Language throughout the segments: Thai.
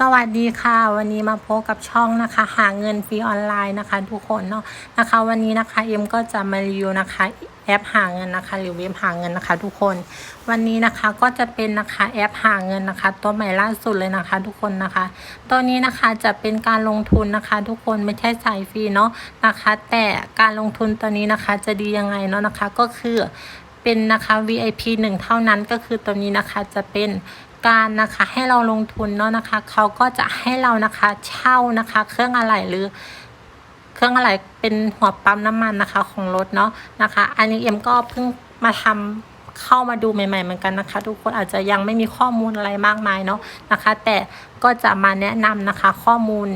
สวัสดีค่ะ วันนี้มาพบกับช่องนะคะ หาเงินฟรีออนไลน์นะคะ ทุกคนเนาะนะคะ วันนี้นะคะเอ็มก็จะมารีวิวนะคะแอปหาเงินนะคะ หรือเว็บหาเงินนะคะ ทุกคน วันนี้นะคะก็จะเป็นนะคะแอปหาเงินนะคะ ตัวใหม่ล่าสุดเลยนะคะ ทุกคนนะคะ ตัวนี้นะคะจะเป็นการลงทุนนะคะ ทุกคนไม่ใช่จ่ายฟรีเนาะนะคะ แต่การลงทุนตัวนี้นะคะจะดียังไงเนาะนะคะ ก็คือเป็นนะคะ VIP 1 เท่านั้นก็คือตัวนี้นะคะจะเป็น การนะคะให้เราลงทุนเนาะนะคะเขาก็จะให้เรานะคะเช่านะคะ เครื่องอะไหล่หรือเครื่องอะไรเป็นหัวปั๊มน้ำมันนะคะของรถเนาะนะคะ อันนี้เอ็มก็เพิ่งมาทำ เข้ามาดูใหม่ๆเหมือนกันนะคะ ทุกคนอาจจะยังไม่มีข้อมูลอะไรมากมายเนาะนะคะ แต่ก็จะมาแนะนำนะคะ ข้อมูล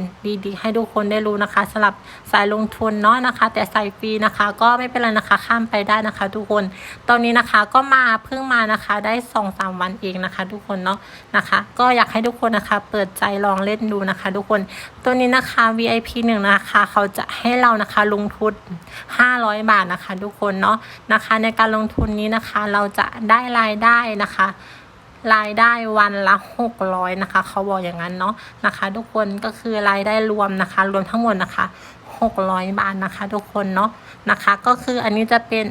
ดีๆ ให้ทุกคนได้รู้นะคะสำหรับสายลงทุนเนาะนะคะ แต่สายฟรีนะคะ ก็ไม่เป็นไรนะคะข้ามไปได้นะคะ ทุกคนตอนนี้นะคะก็มาเพิ่งมานะคะได้สองสามวันเองนะคะ ทุกคนเนาะนะคะ ก็อยากให้ทุกคนนะคะ เปิดใจลองเล่นดูนะคะ ทุกคนตัวนี้นะคะ VIP หนึ่งนะคะ เขาจะให้เรานะคะลงทุน500 บาทนะคะ ทุกคนเนาะนะคะ ในการลงทุนนี้นะคะ เราจะได้รายได้นะคะรายได้วันละ600นะคะ เขาบอกอย่างนั้นเนาะนะคะ ทุกคนก็คือรายได้รวมนะคะ รวมทั้งหมดนะคะ600บาทนะคะ ทุกคนเนาะนะคะ ก็คืออันนี้จะเป็น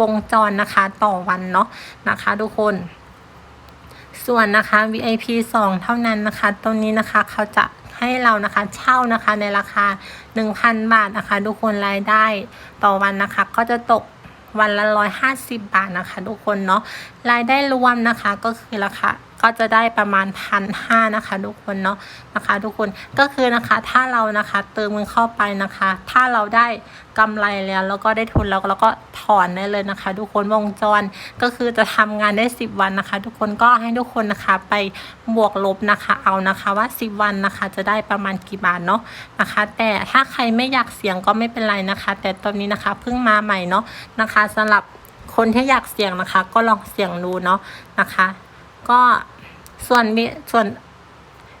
วงจรนะคะต่อวันเนาะนะคะ ทุกคน ส่วนนะคะ VIP 2 เท่านั้นนะคะตรงนี้นะคะเขาจะให้เรานะคะเช่านะคะในราคา 1,000 บาทนะคะ ทุกคนรายได้ต่อวันนะคะ ก็จะตก วันละ 150 บาทนะคะ ทุกคนเนาะรายได้รวมนะคะก็คือราคา ก็จะได้ประมาณพันห้านะคะ ทุกคนเนาะนะคะ ทุกคนก็คือนะคะถ้าเรานะคะเติมเงินเข้าไปนะคะ ถ้าเราได้กำไรแล้วแล้วก็ได้ทุนแล้วแล้วก็ถอนได้เลยนะคะ ทุกคนวงจรก็คือจะทำงานได้ 10 วันนะคะ ทุกคนก็ให้ทุกคนนะคะไปบวกลบนะคะ เอานะคะว่า 10 วันนะคะ จะได้ประมาณกี่บาทเนาะนะคะ แต่ถ้าใครไม่อยากเสี่ยงก็ไม่เป็นไรนะคะ แต่ตอนนี้นะคะเพิ่งมาใหม่เนาะนะคะสำหรับคนที่อยากเสี่ยงนะคะ ก็ลองเสี่ยงดูเนาะนะคะ ก็ส่วนมีส่วน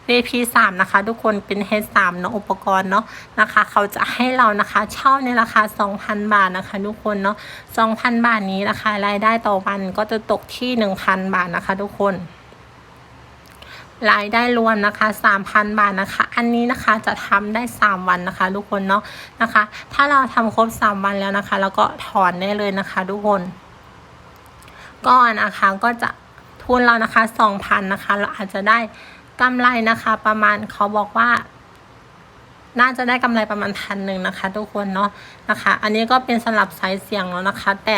VP 3นะคะ ทุกคนเป็น H3 เนาะอุปกรณ์เนาะนะคะ เขาจะให้เรานะคะเช่าในราคา 2,000 บาทนะคะ ทุกคนเนาะ2,000 บาทนี้นะคะรายได้ต่อวันก็จะตกที่ 1,000 บาทนะคะ ทุกคนรายได้รวมนะคะ 3,000 บาทนะคะ อันนี้นะคะจะทำได้ 3 วันนะคะ ทุกคนเนาะนะคะ ถ้าเราทำครบ 3 วันแล้วนะคะ แล้วก็ถอนได้เลยนะคะ ทุกคน ก็นะคะก็จะ ทุนเรานะคะ2,000นะคะ เราอาจจะได้กำไรนะคะ ประมาณเขาบอกว่า น่าจะได้กำไรประมาณพันหนึ่งนะคะ ทุกคนเนาะนะคะ อันนี้ก็เป็นสำหรับสายเสี่ยงแล้วนะคะ แต่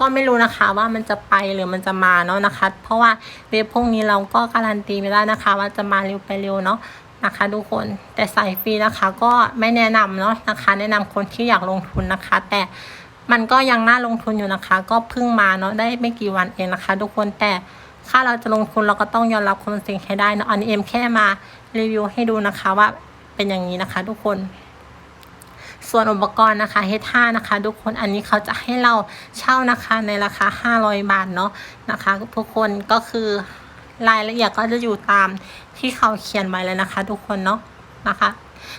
ก็ไม่รู้นะคะว่ามันจะไปหรือมันจะมาเนาะนะคะ เพราะว่าเว็บพวกนี้เราก็การันตีไม่ได้นะคะ ว่าจะมาเร็วไปเร็วเนาะนะคะ ทุกคนแต่สายฟรีนะคะ ก็ไม่แนะนำเนาะนะคะ แนะนำคนที่อยากลงทุนนะคะ แต่ มันก็ยังน่าลงทุนอยู่นะคะ ก็เพิ่งมาเนาะได้ไม่กี่วันเองนะคะ ทุกคนแต่ถ้าเราจะลงทุนเราก็ต้องยอมรับความเสี่ยงให้ได้นะอันนี้เอ็มแค่มารีวิวให้ดูนะคะว่าเป็นอย่างนี้นะคะ ทุกคน ส่วนอุปกรณ์นะคะ H5 นะคะ ทุกคนอันนี้เขาจะให้เราเช่านะคะในราคา 500 บาทเนาะนะคะทุกคนก็คือรายละเอียดก็จะอยู่ตามที่เขาเขียนไว้เลยนะคะ ทุกคนเนาะนะคะ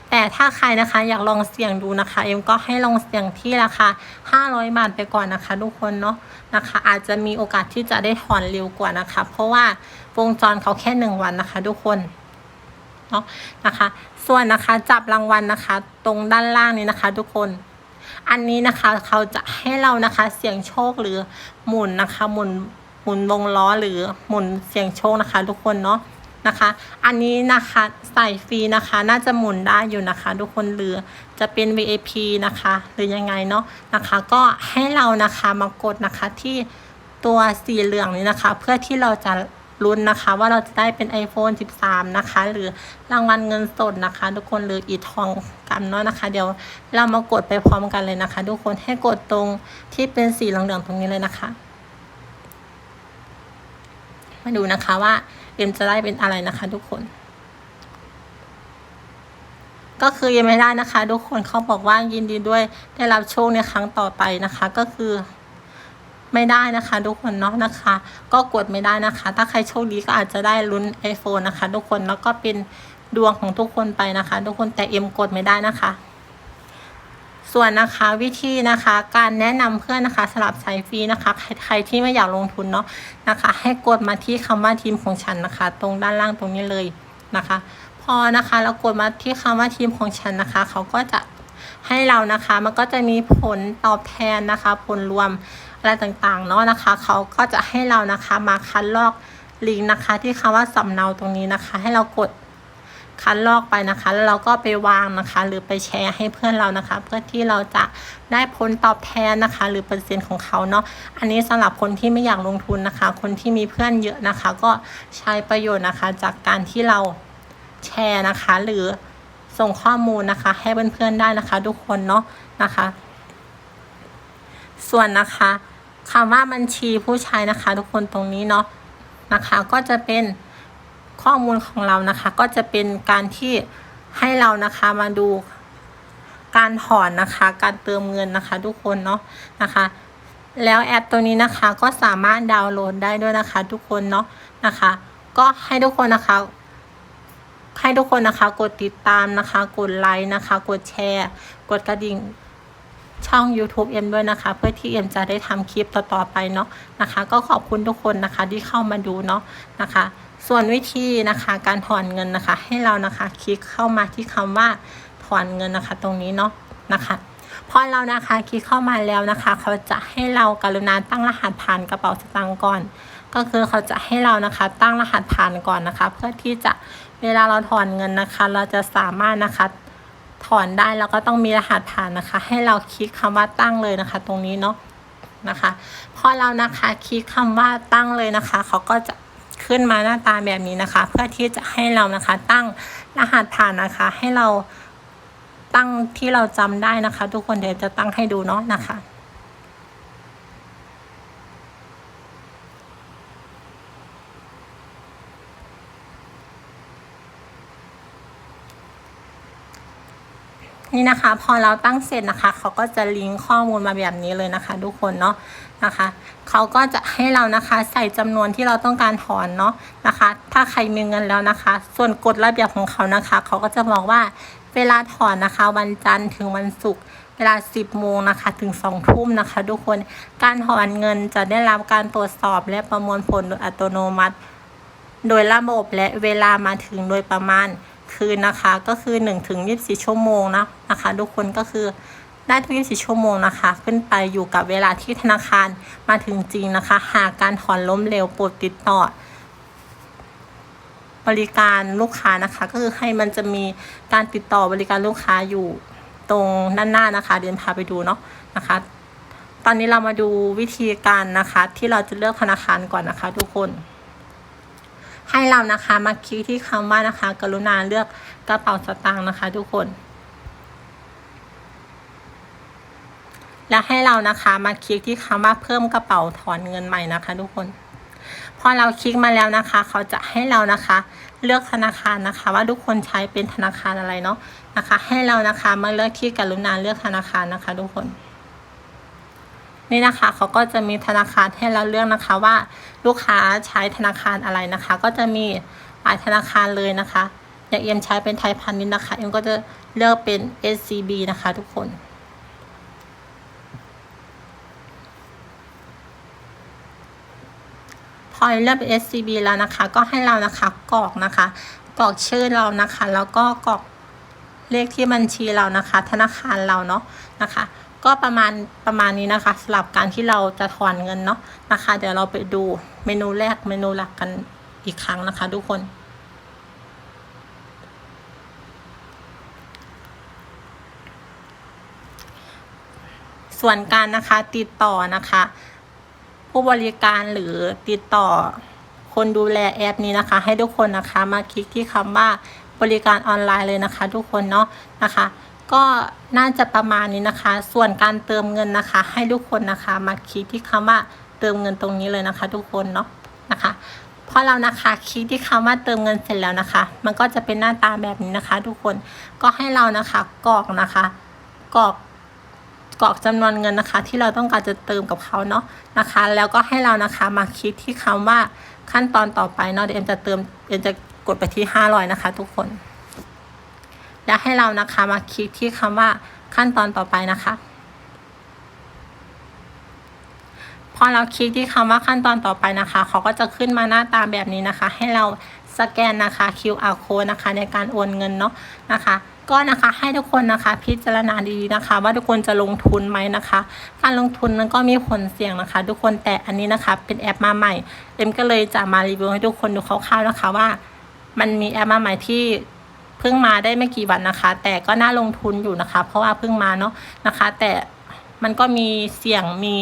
แต่ถ้าใครนะคะอยากลองเสี่ยงดูนะคะ เอ็มก็ให้ลองเสี่ยงที่ราคา 500 บาทไปก่อนนะคะ ทุกคนเนาะนะคะ อาจจะมีโอกาสที่จะได้ถอนเร็วกว่านะคะ เพราะว่าวงจรเขาแค่หนึ่งวันนะคะ ทุกคนเนาะนะคะ ส่วนนะคะจับรางวัลนะคะ ตรงด้านล่างนี้นะคะ ทุกคน อันนี้นะคะเขาจะให้เรานะคะเสี่ยงโชคหรือหมุนนะคะ หมุนหมุนวงล้อหรือหมุนเสี่ยงโชคนะคะ ทุกคนเนาะ นะคะ อันนี้นะคะใส่ฟรีนะคะ น่าจะหมุนได้อยู่นะคะ ทุกคนหรือจะเป็น VIP นะคะ หรือยังไงเนาะนะคะ ก็ให้เรานะคะมากดนะคะที่ตัวสีเหลืองนี้นะคะ เพื่อที่เราจะลุ้นนะคะ ว่าเราจะได้เป็น iPhone 13 นะคะ หรือรางวัลเงินสดนะคะ ทุกคนหรืออีทองกันเนาะนะคะ เดี๋ยวเรามากดไปพร้อมกันเลยนะคะ ทุกคนให้กดตรงที่เป็นสีเหลืองๆตรงนี้เลยนะคะ มาดูนะคะว่า เอ็มจะได้เป็นอะไรนะคะ ทุกคน ก็คือยังไม่ได้นะคะ ทุกคนเขาบอกว่ายินดีด้วยได้รับโชคในครั้งต่อไปนะคะ ก็คือไม่ได้นะคะ ทุกคนเนาะนะคะ ก็กดไม่ได้นะคะ ถ้าใครโชคดีก็อาจจะได้ลุ้น iPhone นะคะ ทุกคนแล้วก็เป็นดวงของทุกคนไปนะคะ ทุกคนแต่เอ็มกดไม่ได้นะคะ ส่วนนะคะวิธีนะคะการแนะนำเพื่อนนะคะสลับสายฟรีนะคะใครใครที่ไม่อยากลงทุนเนาะนะคะ ให้กดมาที่คำว่าทีมของฉันนะคะ ตรงด้านล่างตรงนี้เลยนะคะ พอนะคะเรากดมาที่คำว่าทีมของฉันนะคะ เขาก็จะให้เรานะคะมันก็จะมีผลตอบแทนนะคะ ผลรวมอะไรต่างๆเนาะนะคะ เขาก็จะให้เรานะคะมาคัดลอกลิงก์นะคะ ที่คำว่าสำเนาตรงนี้นะคะ ให้เรากด คัดลอกไปนะคะ แล้วเราก็ไปวางนะคะ หรือไปแชร์ให้เพื่อนเรานะคะ เพื่อที่เราจะได้ผลตอบแทนนะคะ หรือเปอร์เซ็นต์ของเขาเนาะอันนี้สำหรับคนที่ไม่อยากลงทุนนะคะ คนที่มีเพื่อนเยอะนะคะ ก็ใช้ประโยชน์นะคะ จากการที่เราแชร์นะคะ หรือส่งข้อมูลนะคะ ให้เพื่อนๆได้นะคะ ทุกคนเนาะนะคะ ส่วนนะคะคำว่าบัญชีผู้ใช้นะคะ ทุกคนตรงนี้เนาะนะคะ ก็จะเป็น ข้อมูลของเรานะคะ ก็จะเป็นการที่ให้เรานะคะมาดูการถอนนะคะ การเติมเงินนะคะ ทุกคนเนาะนะคะ แล้วแอปตัวนี้นะคะก็สามารถดาวน์โหลดได้ด้วยนะคะ ทุกคนเนาะนะคะ ก็ให้ทุกคนนะคะ ให้ทุกคนนะคะ กดติดตามนะคะ กดไลค์นะคะ กดแชร์ กดกระดิ่งช่อง YouTube เอ็มด้วยนะคะ เพื่อที่เอ็มจะได้ทำคลิปต่อ ๆ ไปเนาะนะคะ ก็ขอบคุณทุกคนนะคะที่เข้ามาดูเนาะนะคะ ส่วนวิธีนะคะการถอนเงินนะคะ ให้เรานะคะคลิกเข้ามาที่คำว่าถอนเงินนะคะ ตรงนี้เนาะนะคะพอเรานะคะคลิกเข้ามาแล้วนะคะ เขาจะให้เรากรุณาตั้งรหัสผ่านกระเป๋าสตางค์ก่อน ก็คือเขาจะให้เรานะคะ ตั้งรหัสผ่านก่อนนะคะ เพื่อที่จะเวลาเราถอนเงินนะคะ เราจะสามารถนะคะถอนได้แล้วก็ต้องมีรหัสผ่านนะคะ ให้เราคลิกคำว่าตั้งเลยนะคะ ตรงนี้เนาะนะคะ พอเรานะคะคลิกคำว่าตั้งเลยนะคะ เขาก็จะ ขึ้นมาหน้าตาแบบนี้นะคะ เพื่อที่จะให้เรานะคะตั้งรหัสผ่านนะคะ ให้เราตั้งที่เราจำได้นะคะ ทุกคนเดี๋ยวจะตั้งให้ดูเนาะนะคะ นี่นะคะ พอเราตั้งเสร็จนะคะเขาก็จะลิงก์ข้อมูลมาแบบนี้เลยนะคะ ทุกคนเนาะนะคะเขาก็จะให้เรานะคะใส่จำนวนที่เราต้องการถอนเนาะนะคะ ถ้าใครมีเงินแล้วนะคะ ส่วนกฎระเบียบของเขานะคะเขาก็จะบอกว่าเวลาถอนนะคะ วันจันทร์ถึงวันศุกร์เวลา 10 โมงนะคะถึง 2 ทุ่มนะคะ ทุกคนการถอนเงินจะได้รับการตรวจสอบและประมวลผลโดยอัตโนมัติ โดยระบบและเวลามาถึงโดยประมาณ คืนนะคะ ก็คือ1ถึง24 ชั่วโมงนะนะคะ ทุกคนก็คือได้ทุก24ชั่วโมงนะคะ ขึ้นไปอยู่กับเวลาที่ธนาคารมาถึงจริงนะคะ หากการถอนล้มเหลวโปรดติดต่อ บริการลูกค้านะคะ ก็คือให้มันจะมีการติดต่อบริการลูกค้าอยู่ตรงด้านหน้านะคะ เดินพาไปดูเนาะนะคะ ตอนนี้เรามาดูวิธีการนะคะ ที่เราจะเลือกธนาคารก่อนนะคะ ทุกคน ให้เรานะคะมาคลิกที่คำว่านะคะ กรุณาเลือกกระเป๋าสตางค์นะคะ ทุกคน แล้วให้เรานะคะมาคลิกที่คำว่าเพิ่มกระเป๋าถอนเงินใหม่นะคะ ทุกคน พอเราคลิกมาแล้วนะคะ เขาจะให้เรานะคะ เลือกธนาคารนะคะ ว่าทุกคนใช้เป็นธนาคารอะไรเนาะนะคะ ให้เรานะคะมาเลือกที่กรุณาเลือกธนาคารนะคะ ทุกคน นี่นะคะเขาก็จะมีธนาคารให้เราเลือกนะคะว่าลูกค้าใช้ธนาคารอะไรนะคะ ก็จะมีหลายธนาคารเลยนะคะ อย่างเอ็มใช้เป็นไทยพาณิชย์นะคะเอ็มก็จะเลือกเป็น SCB นะคะทุกคนพอเลือกเป็น SCB แล้วนะคะ ก็ให้เรานะคะกรอกนะคะกรอกชื่อเรานะคะ แล้วก็กรอกเลขที่บัญชีเรานะคะ ธนาคารเราเนาะนะคะ ก็ประมาณประมาณนี้นะคะสำหรับการที่เราจะถอนเงินเนาะนะคะ เดี๋ยวเราไปดูเมนูแรกเมนูหลักกันอีกครั้งนะคะ ทุกคนส่วนการนะคะติดต่อนะคะ ผู้บริการหรือติดต่อคนดูแลแอปนี้นะคะ ให้ทุกคนนะคะมาคลิกที่คำว่าบริการออนไลน์เลยนะคะ ทุกคนเนาะนะคะ ก็น่าจะประมาณนี้นะคะ ส่วนการเติมเงินนะคะ ให้ทุกคนนะคะมาคลิกที่คำว่าเติมเงินตรงนี้เลยนะคะ ทุกคนเนาะนะคะพอเรานะคะคลิกที่คำว่าเติมเงินเสร็จแล้วนะคะ มันก็จะเป็นหน้าตาแบบนี้นะคะ ทุกคนก็ให้เรานะคะกรอกนะคะกรอกกรอกจำนวนเงินนะคะ ที่เราต้องการจะเติมกับเขาเนาะนะคะ แล้วก็ให้เรานะคะมาคลิกที่คำว่าขั้นตอนต่อไปเนาะเดี๋ยวเอ็มจะเติมเอ็มจะกดไปที่ห้าร้อยนะคะ ทุกคน แล้วให้เรานะคะมาคลิกที่คำว่าขั้นตอนต่อไปนะคะพอเราคลิกที่คำว่าขั้นตอนต่อไปนะคะเขาก็จะขึ้นมาหน้าตาแบบนี้นะคะ ให้เราสแกนนะคะ QR code นะคะ ในการโอนเงินเนาะนะคะ ก็นะคะให้ทุกคนนะคะ พิจารณาดีๆนะคะ ว่าทุกคนจะลงทุนไหมนะคะ การลงทุนนั้นก็มีผลเสี่ยงนะคะ ทุกคนแต่อันนี้นะคะ เป็นแอปมาใหม่เอ็มก็เลยจะมารีวิวให้ทุกคนดูคร่าวๆนะคะว่า มันมีแอปมาใหม่ที่ เพิ่งมาได้ไม่กี่วันนะคะ แต่ก็น่าลงทุนอยู่นะคะ เพราะว่าเพิ่งมาเนาะนะคะ แต่มันก็มีเสี่ยงมี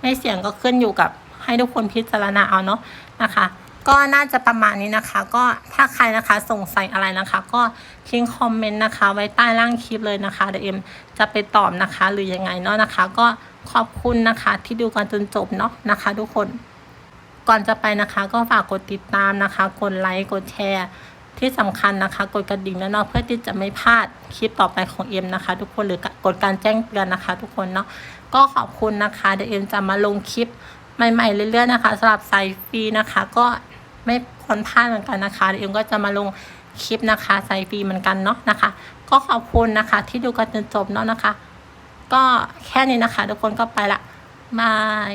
ไม่เสี่ยงก็ขึ้นอยู่กับให้ทุกคนพิจารณาเอาเนาะนะคะ ก็น่าจะประมาณนี้นะคะ ก็ถ้าใครนะคะสงสัยอะไรนะคะ ก็ทิ้งคอมเมนต์นะคะ ไว้ใต้ล่างคลิปเลยนะคะเดี๋ยวเอ็มจะไปตอบนะคะ หรือยังไงเนาะนะคะ ก็ขอบคุณนะคะ ที่ดูกันจนจบเนาะนะคะ ทุกคนก่อนจะไปนะคะ ก็ฝากกดติดตามนะคะ กดไลค์กดแชร์ ที่สำคัญนะคะ กดกระดิ่งแล้วเนาะเพื่อที่จะไม่พลาดคลิปต่อไปของเอ็มนะคะ ทุกคนหรือกดการแจ้งเตือนนะคะ ทุกคนเนาะก็ขอบคุณนะคะเดี๋ยวเอ็มจะมาลงคลิปใหม่ๆเรื่อยๆนะคะสำหรับไซฟรีนะคะ ก็ไม่ควรพลาดเหมือนกันนะคะเดี๋ยวเอ็มก็จะมาลงคลิปนะคะไซฟรีเหมือนกันเนาะนะคะ ก็ขอบคุณนะคะ ที่ดูกันจนจบเนาะนะคะ ก็แค่นี้นะคะ ทุกคนก็ไปละบาย